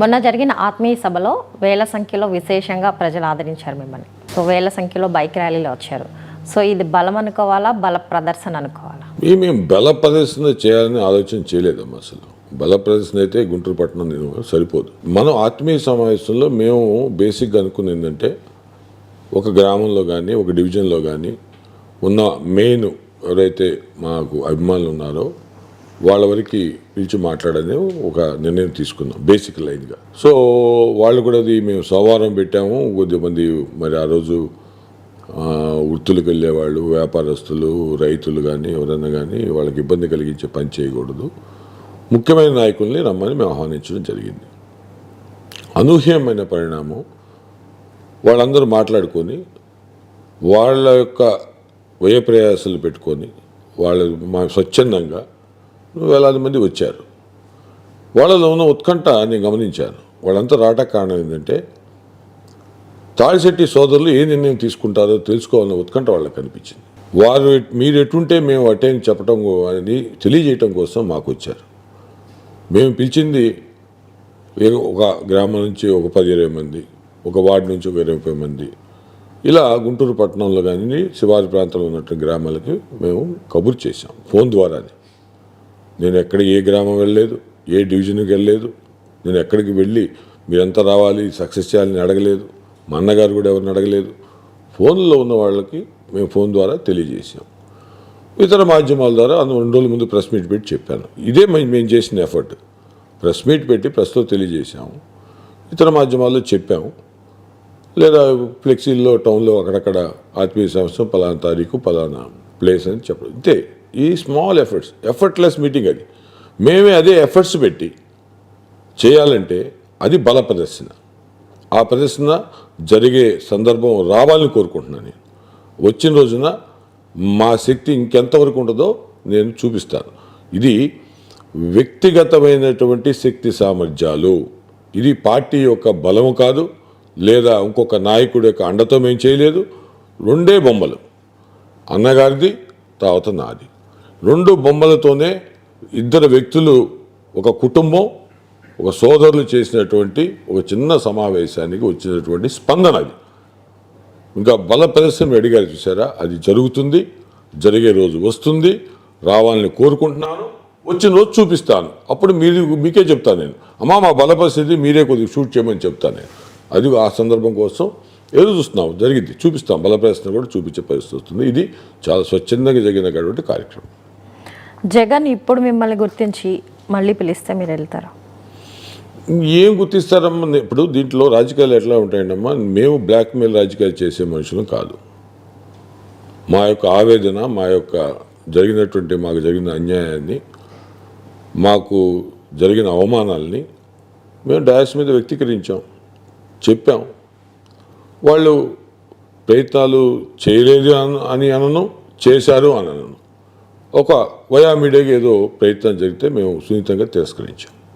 మొన్న జరిగిన ఆత్మీయ సభలో వేల సంఖ్యలో విశేషంగా ప్రజలు ఆదరించారు మిమ్మల్ని. సో వేల సంఖ్యలో బైక్ ర్యాలీలో వచ్చారు. సో ఇది బలం అనుకోవాలా? బల ప్రదర్శన అనుకోవాలా? మేము మేము బల ప్రదర్శన చేయాలని ఆలోచన చేయలేదమ్మా అసలు. బల ప్రదర్శన అయితే గుంటూరు పట్టణం నేను సరిపోదు. మనం ఆత్మీయ సమావేశంలో మేము బేసిక్గా అనుకున్నది ఏంటంటే ఒక గ్రామంలో కానీ ఒక డివిజన్లో కానీ ఉన్న మెయిన్ ఎవరైతే మాకు అభిమానులు ఉన్నారో వాళ్ళ వరకు పిలిచి మాట్లాడని ఒక నిర్ణయం తీసుకున్నాం బేసిక్ లైన్గా. సో వాళ్ళు కూడా అది మేము సోమవారం పెట్టాము. కొద్దిమంది మరి ఆ రోజు వృత్తులకు వెళ్ళేవాళ్ళు వ్యాపారస్తులు రైతులు కానీ ఎవరైనా కానీ వాళ్ళకి ఇబ్బంది కలిగించే పని చేయకూడదు. ముఖ్యమైన నాయకుల్ని రమ్మని మేము ఆహ్వానించడం జరిగింది. అనూహ్యమైన పరిణామం వాళ్ళందరూ మాట్లాడుకొని వాళ్ళ యొక్క వ్యయప్రయాసాలు పెట్టుకొని వాళ్ళ మా స్వచ్ఛందంగా వేలాది మంది వచ్చారు. వాళ్ళలో ఉన్న ఉత్కంఠ నేను గమనించాను. వాళ్ళంతా రావటానికి కారణం ఏంటంటే తాడిశెట్టి సోదరులు ఏ నిర్ణయం తీసుకుంటారో తెలుసుకోవాలన్న ఉత్కంఠ వాళ్ళకి కనిపించింది. వారు మీరు ఎటుంటే మేము అటే అని చెప్పడం అని తెలియజేయటం కోసం మాకు వచ్చారు. మేము పిలిచింది ఒక గ్రామం నుంచి ఒక పది ఇరవై మంది ఒక వార్డు నుంచి ఒక ఇరవై మంది. ఇలా గుంటూరు పట్టణంలో కానీ శివారి ప్రాంతంలో ఉన్నటువంటి గ్రామాలకి మేము కబుర్ చేశాం ఫోన్ ద్వారానే. నేను ఎక్కడ ఏ గ్రామం వెళ్ళలేదు ఏ డివిజన్కి వెళ్ళలేదు నేను ఎక్కడికి వెళ్ళి మీరంతా రావాలి సక్సెస్ చేయాలని అడగలేదు మా అన్నగారు కూడా ఎవరిని అడగలేదు. ఫోన్లో ఉన్న వాళ్ళకి మేము ఫోన్ ద్వారా తెలియజేసాం ఇతర మాధ్యమాల ద్వారా అందు రెండు రోజుల ముందు ప్రెస్ మీట్ పెట్టి చెప్పాను. ఇదే మేము మేము చేసిన ఎఫర్ట్. ప్రెస్ మీట్ పెట్టి ప్రెస్లో తెలియజేశాము. ఇతర మాధ్యమాల్లో చెప్పాము. లేదా ఫ్లెక్సీల్లో టౌన్లో అక్కడక్కడ ఆత్మీయ సంవత్సరం పలానా తారీఖు పలానా ప్లేస్ అని చెప్పడం. ఇంతే. ఈ స్మాల్ ఎఫర్ట్స్ ఎఫర్ట్లెస్ మీటింగ్ అది. మేమే అదే ఎఫర్ట్స్ పెట్టి చేయాలంటే అది బల ప్రదర్శన. ఆ ప్రదర్శన జరిగే సందర్భం రావాలని కోరుకుంటున్నాను నేను. వచ్చిన రోజున మా శక్తి ఇంకెంతవరకు ఉంటుందో నేను చూపిస్తాను. ఇది వ్యక్తిగతమైనటువంటి శక్తి సామర్థ్యాలు. ఇది పార్టీ యొక్క బలము కాదు లేదా ఇంకొక నాయకుడి యొక్క అండతో మేము చేయలేదు. రెండే బొమ్మలు. అన్నగారిది తర్వాత నాది. రెండు బొమ్మలతోనే ఇద్దరు వ్యక్తులు ఒక కుటుంబం ఒక సోదరులు చేసినటువంటి ఒక చిన్న సమావేశానికి వచ్చినటువంటి స్పందన అది. ఇంకా బల ప్రదర్శన అడిగారు చూసారా? అది జరుగుతుంది జరిగే రోజు వస్తుంది రావాలని కోరుకుంటున్నాను వచ్చిన రోజు చూపిస్తాను. అప్పుడు మీరు మీకే చెప్తాను నేను. అమ్మా మా బల పరిస్థితి మీరే కొద్దిగా షూట్ చేయమని చెప్తాను నేను. అది ఆ సందర్భం కోసం ఎదురు చూస్తున్నాం జరిగింది. చూపిస్తాం బల ప్రదర్శన కూడా చూపించే పరిస్థితి వస్తుంది. ఇది చాలా స్వచ్ఛందంగా జరిగినటువంటి కార్యక్రమం. జగన్ ఇప్పుడు మిమ్మల్ని గుర్తించి మళ్ళీ పిలిస్తే మీరు వెళ్తారా? ఏం గుర్తిస్తారమ్మా? ఇప్పుడు దీంట్లో రాజకీయాలు ఎట్లా ఉంటాయండమ్మా? మేము బ్లాక్మెయిల్ రాజకీయాలు చేసే మనుషులు కాదు. మా యొక్క ఆవేదన మా యొక్క జరిగినటువంటి మాకు జరిగిన అన్యాయాన్ని మాకు జరిగిన అవమానాల్ని మేము డయాస్ మీద వ్యక్తీకరించాం. చెప్పాం. వాళ్ళు ప్రయత్నాలు చేయలేదు అని అనను చేశారు అని అనను. ఒక వయా మీడియాకి ఏదో ప్రయత్నం జరిగితే మేము సున్నితంగా తిరస్కరించాం.